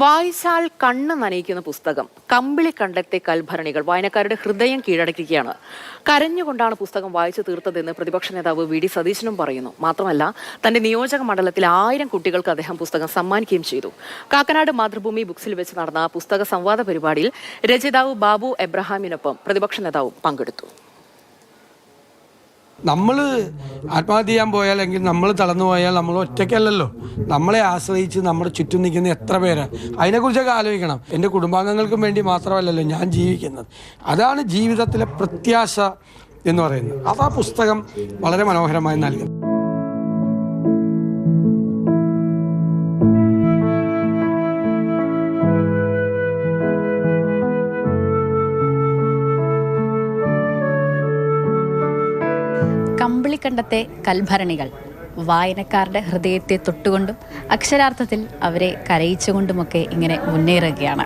വായിച്ചാൽ കണ്ണ് നനയിക്കുന്ന പുസ്തകം കമ്പിളി കണ്ടത്തെ കൽഭരണികൾ വായനക്കാരുടെ ഹൃദയം കീഴടക്കുകയാണ്. കരഞ്ഞുകൊണ്ടാണ് പുസ്തകം വായിച്ചു തീർത്തതെന്ന് പ്രതിപക്ഷ നേതാവ് വി ഡി സതീശനും പറയുന്നു. മാത്രമല്ല തന്റെ നിയോജക മണ്ഡലത്തിൽ ആയിരം കുട്ടികൾക്ക് അദ്ദേഹം പുസ്തകം സമ്മാനിക്കുകയും ചെയ്തു. കാക്കനാട് മാതൃഭൂമി ബുക്സിൽ വെച്ച് നടന്ന പുസ്തക സംവാദ പരിപാടിയിൽ രചയിതാവ് ബാബു എബ്രഹാമിനൊപ്പം പ്രതിപക്ഷ നേതാവും പങ്കെടുത്തു. നമ്മൾ ആത്മഹത്യ ചെയ്യാൻ പോയാൽ അല്ലെങ്കിൽ നമ്മൾ തളർന്നു പോയാൽ നമ്മൾ ഒറ്റയ്ക്കല്ലല്ലോ. നമ്മളെ ആശ്രയിച്ച് നമ്മുടെ ചുറ്റും നിൽക്കുന്ന എത്ര പേരാണ് അതിനെക്കുറിച്ചൊക്കെ ആലോചിക്കണം. എന്റെ കുടുംബാംഗങ്ങൾക്കും വേണ്ടി മാത്രമല്ലല്ലോ ഞാൻ ജീവിക്കുന്നത്. അതാണ് ജീവിതത്തിലെ പ്രത്യാശ എന്ന് പറയുന്നത്. അത് ആ പുസ്തകം വളരെ മനോഹരമായി നൽകുന്നു കമ്പിളിക്കണ്ടത്തെ കൽഭരണികൾ വായനക്കാരുടെ ഹൃദയത്തെ തൊട്ടുകൊണ്ടും അക്ഷരാർത്ഥത്തിൽ അവരെ കരയിച്ചുകൊണ്ടുമൊക്കെ ഇങ്ങനെ മുന്നേറുകയാണ്.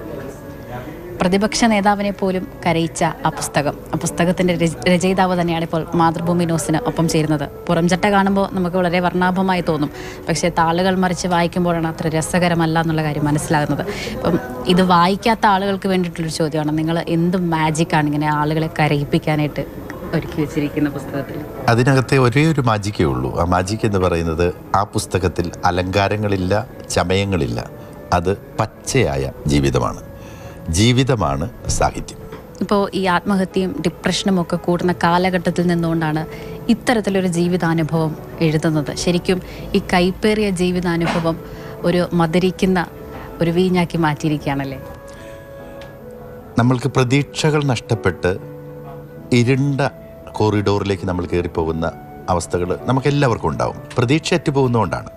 പ്രതിപക്ഷ നേതാവിനെ പോലും കരയിച്ച ആ പുസ്തകം. ആ പുസ്തകത്തിന്റെ രച- രചയിതാവ് തന്നെയാണ് ഇപ്പോൾ മാതൃഭൂമി ന്യൂസിന് ഒപ്പം ചേരുന്നത്. പുറംചട്ട കാണുമ്പോൾ നമുക്ക് വളരെ വർണാഭമായി തോന്നും. പക്ഷേ താളുകൾ മറിച്ച് വായിക്കുമ്പോഴാണ് അത്ര രസകരമല്ല എന്നുള്ള കാര്യം മനസ്സിലാകുന്നത്. ഇപ്പം ഇത് വായിക്കാത്ത ആളുകൾക്ക് വേണ്ടിയിട്ടുള്ളൊരു ചോദ്യമാണ്. നിങ്ങൾ എന്ത് മാജിക്കാണ് ഇങ്ങനെ ആളുകളെ കരയിപ്പിക്കാനായിട്ട് ഒരുക്കി വെച്ചിരിക്കുന്ന പുസ്തകത്തിൽ. അതിനകത്തെ ഒരേ ഒരു മാജിക്കേ ഉള്ളൂ. ആ മാജിക് എന്ന് പറയുന്നത് ആ പുസ്തകത്തിൽ അലങ്കാരങ്ങളില്ല ചമയങ്ങളില്ല. അത് പച്ചയായ ജീവിതമാണ്. ജീവിതമാണ് സാഹിത്യം. ഇപ്പോൾ ഈ ആത്മഹത്യയും ഡിപ്രഷനും ഒക്കെ കൂടുന്ന കാലഘട്ടത്തിൽ നിന്നുകൊണ്ടാണ് ഇത്തരത്തിലൊരു ജീവിതാനുഭവം എഴുതുന്നത്. ശരിക്കും ഈ കൈപ്പേറിയ ജീവിതാനുഭവം ഒരു മധുരിക്കുന്ന ഒരു വീഞ്ഞാക്കി മാറ്റിയിരിക്കുകയാണല്ലേ? നമ്മൾക്ക് പ്രതീക്ഷകൾ നഷ്ടപ്പെട്ട് ഇരുണ്ട കോറിഡോറിലേക്ക് നമ്മൾ കയറിപ്പോകുന്ന അവസ്ഥകൾ നമുക്കെല്ലാവർക്കും ഉണ്ടാവും. പ്രതീക്ഷ അറ്റുപോകുന്നതുകൊണ്ടാണ്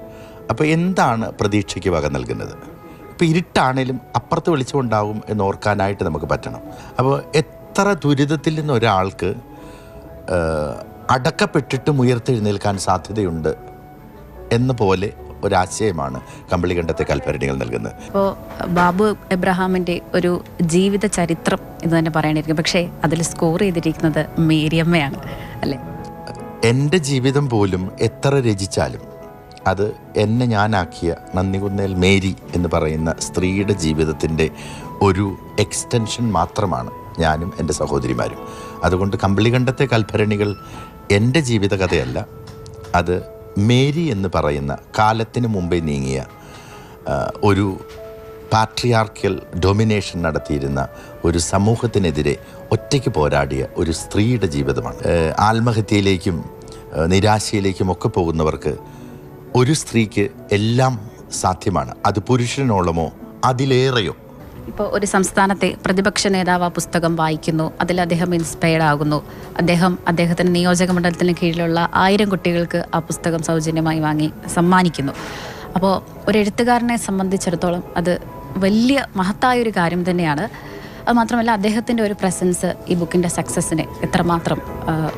അപ്പോൾ എന്താണ് പ്രതീക്ഷയ്ക്ക് വക നൽകുന്നത്? ഇപ്പോൾ ഇരുട്ടാണേലും അപ്പുറത്ത് വെളിച്ചമുണ്ടാവും എന്ന് ഓർക്കാനായിട്ട് നമുക്ക് പറ്റണം. അപ്പോൾ എത്ര ദുരിതത്തിൽ നിന്ന് ഒരാൾക്ക് അടക്കപ്പെട്ടിട്ടും ഉയർത്തെഴുന്നേൽക്കാൻ സാധ്യതയുണ്ട് എന്ന പോലെ ഒരാശയമാണ് കമ്പിളികണ്ഠത്തെ കൽപ്പരണികൾ നൽകുന്നത്. ഇപ്പോൾ ബാബു എബ്രഹാമിന്റെ ഒരു ജീവിത ചരിത്രം എന്ന് തന്നെ പറയണിരിക്കും പക്ഷേ അതിൽ സ്കോർ ചെയ്തിരിക്കുന്നത് മേരിയമ്മയാണ് അല്ലേ? എന്റെ ജീവിതം പോലും എത്ര രചിച്ചാലും അത് എന്നെ ഞാനാക്കിയ നന്ദികുന്നേൽ മേരി എന്ന് പറയുന്ന സ്ത്രീയുടെ ജീവിതത്തിന്റെ ഒരു എക്സ്റ്റൻഷൻ മാത്രമാണ് ഞാനും എന്റെ സഹോദരിമാരും. അതുകൊണ്ട് കമ്പിളികണ്ഠത്തെ കൽഭരണികൾ എന്റെ ജീവിതകഥയല്ല. അത് മേരി എന്ന് പറയുന്ന കാലത്തിന് മുമ്പേ നീങ്ങിയ ഒരു പാട്രിയാർക്കൽ ഡൊമിനേഷൻ നടത്തിയിരുന്ന ഒരു സമൂഹത്തിനെതിരെ ഒറ്റയ്ക്ക് പോരാടിയ ഒരു സ്ത്രീയുടെ ജീവിതമാണ്. ആത്മഹത്യയിലേക്കും നിരാശയിലേക്കും ഒക്കെ പോകുന്നവർക്ക് ഒരു സ്ത്രീക്ക് എല്ലാം സാധ്യമാണ്. അത് പുരുഷനോളമോ അതിലേറെയോ. ഇപ്പോൾ ഒരു സംസ്ഥാനത്തെ പ്രതിപക്ഷ നേതാവ് ആ പുസ്തകം വായിക്കുന്നു. അതിൽ അദ്ദേഹം ഇൻസ്പയർഡ് ആകുന്നു. അദ്ദേഹം അദ്ദേഹത്തിന്റെ നിയോജക മണ്ഡലത്തിന് കീഴിലുള്ള ആയിരം കുട്ടികൾക്ക് ആ പുസ്തകം സൗജന്യമായി വാങ്ങി സമ്മാനിക്കുന്നു. അപ്പോൾ ഒരു എഴുത്തുകാരനെ സംബന്ധിച്ചിടത്തോളം അത് വലിയ മഹത്തായ ഒരു കാര്യം തന്നെയാണ്. അത് മാത്രമല്ല അദ്ദേഹത്തിന്റെ ഒരു പ്രസൻസ് ഈ ബുക്കിന്റെ സക്സസ്സിനെ എത്രമാത്രം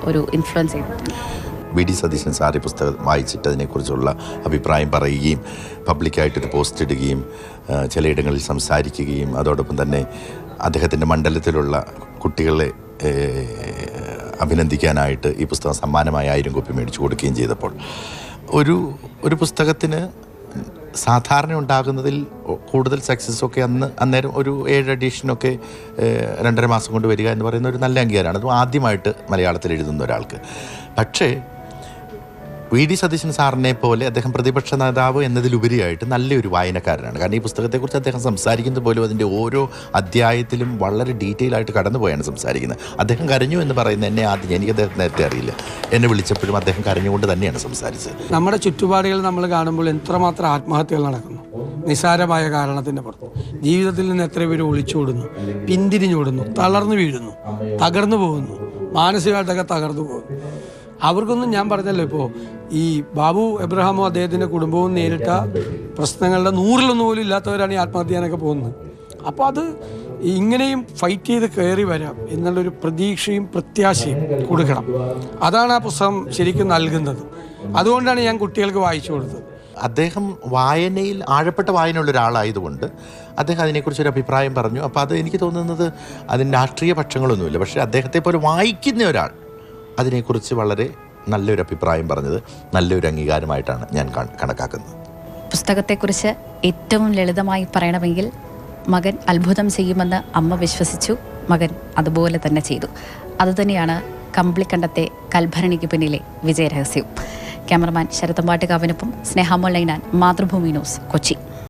ഒരു ഇൻഫ്ലുവൻസ് ചെയ്തിട്ടുണ്ട് വി ഡി സതീശൻ സാറി പുസ്തകം വായിച്ചിട്ട് അഭിപ്രായം പറയുകയും പബ്ലിക്കായിട്ടൊരു പോസ്റ്റ് ഇടുകയും ചിലയിടങ്ങളിൽ സംസാരിക്കുകയും അതോടൊപ്പം തന്നെ അദ്ദേഹത്തിന്റെ മണ്ഡലത്തിലുള്ള കുട്ടികളെ അഭിനന്ദിക്കാനായിട്ട് ഈ പുസ്തകം സമ്മാനമായി ആയിരം കോപ്പി മേടിച്ചു കൊടുക്കുകയും ചെയ്തപ്പോൾ. ഒരു ഒരു പുസ്തകത്തിന് സാധാരണ ഉണ്ടാകുന്നതിൽ കൂടുതൽ സക്സസ്സൊക്കെ അന്ന് അന്നേരം ഒരു ഏഴ് എഡീഷനൊക്കെ രണ്ടര മാസം കൊണ്ട് വരിക എന്ന് പറയുന്ന ഒരു നല്ല അംഗീകാരമാണ്. അതും ആദ്യമായിട്ട് മലയാളത്തിൽ എഴുതുന്ന ഒരാൾക്ക്. പക്ഷേ വി ഡി സതീശൻ സാറിനെ പോലെ അദ്ദേഹം പ്രതിപക്ഷ നേതാവ് എന്നതിലുപരിയായിട്ട് നല്ലൊരു വായനക്കാരനാണ്. കാരണം ഈ പുസ്തകത്തെക്കുറിച്ച് അദ്ദേഹം സംസാരിക്കുന്നത് പോലും അതിന്റെ ഓരോ അധ്യായത്തിലും വളരെ ഡീറ്റെയിൽ ആയിട്ട് കടന്നുപോയാണ് സംസാരിക്കുന്നത്. അദ്ദേഹം കരഞ്ഞു എന്ന് പറയുന്നത് എന്നെ ആദ്യം എനിക്ക് അദ്ദേഹം നേരത്തെ അറിയില്ല. എന്നെ വിളിച്ചപ്പോഴും അദ്ദേഹം കരഞ്ഞുകൊണ്ട് തന്നെയാണ് സംസാരിച്ചത്. നമ്മുടെ ചുറ്റുപാടുകൾ നമ്മൾ കാണുമ്പോൾ എത്രമാത്രം ആത്മഹത്യകൾ നടക്കുന്നു? നിസാരമായ കാരണത്തിന്റെ പുറത്ത്. ജീവിതത്തിൽ നിന്ന് എത്ര പേര് ഒളിച്ചോടുന്നു പിന്തിരിഞ്ഞോടുന്നു തളർന്നു വീഴുന്നു? തകർന്നു പോകുന്നു? മാനസികമായിട്ടൊക്കെ തകർന്നു പോകുന്നു? അവർക്കൊന്നും ഞാൻ പറഞ്ഞല്ലോ ഇപ്പോൾ ഈ ബാബു എബ്രഹാമോ അദ്ദേഹത്തിന്റെ കുടുംബവും നേരിട്ട പ്രശ്നങ്ങളുടെ നൂറിലൊന്നും പോലും ഇല്ലാത്തവരാണ് ഈ ആത്മഹത്യ ചെയ്യാനൊക്കെ പോകുന്നത്. അപ്പോൾ അത് ഇങ്ങനെയും ഫൈറ്റ് ചെയ്ത് കയറി വരാം എന്നുള്ളൊരു പ്രതീക്ഷയും പ്രത്യാശയും കൊടുക്കണം. അതാണ് ആ പുസ്തകം ശരിക്കും നൽകുന്നത്. അതുകൊണ്ടാണ് ഞാൻ കുട്ടികൾക്ക് വായിച്ചു കൊടുത്തത്. അദ്ദേഹം വായനയിൽ ആഴപ്പെട്ട വായനയുള്ള ഒരാളായതുകൊണ്ട് അദ്ദേഹം അതിനെക്കുറിച്ച് ഒരു അഭിപ്രായം പറഞ്ഞു. അപ്പോൾ അത് എനിക്ക് തോന്നുന്നത് അതിന് രാഷ്ട്രീയ പക്ഷങ്ങളൊന്നുമില്ല. പക്ഷേ അദ്ദേഹത്തെ പോലെ വായിക്കുന്ന ഒരാൾ അതിനെക്കുറിച്ച് വളരെ നല്ലൊരു അഭിപ്രായം പറഞ്ഞത് നല്ലൊരു അംഗീകാരമായിട്ടാണ് ഞാൻ കണക്കാക്കുന്നത്. പുസ്തകത്തെക്കുറിച്ച് ഏറ്റവും ലളിതമായി പറയണമെങ്കിൽ മകൻ അത്ഭുതം ചെയ്യുമെന്ന് അമ്മ വിശ്വസിച്ചു മകൻ അതുപോലെ തന്നെ ചെയ്തു. അതുതന്നെയാണ് കമ്പിളിക്കണ്ടത്തെ കൽഭരണിക്ക് പിന്നിലെ വിജയരഹസ്യവും ക്യാമറമാൻ ശരത്തമ്പാട്ടുകാവിനൊപ്പം സ്നേഹാമോൾ ലൈനാൻ മാതൃഭൂമി ന്യൂസ് കൊച്ചി.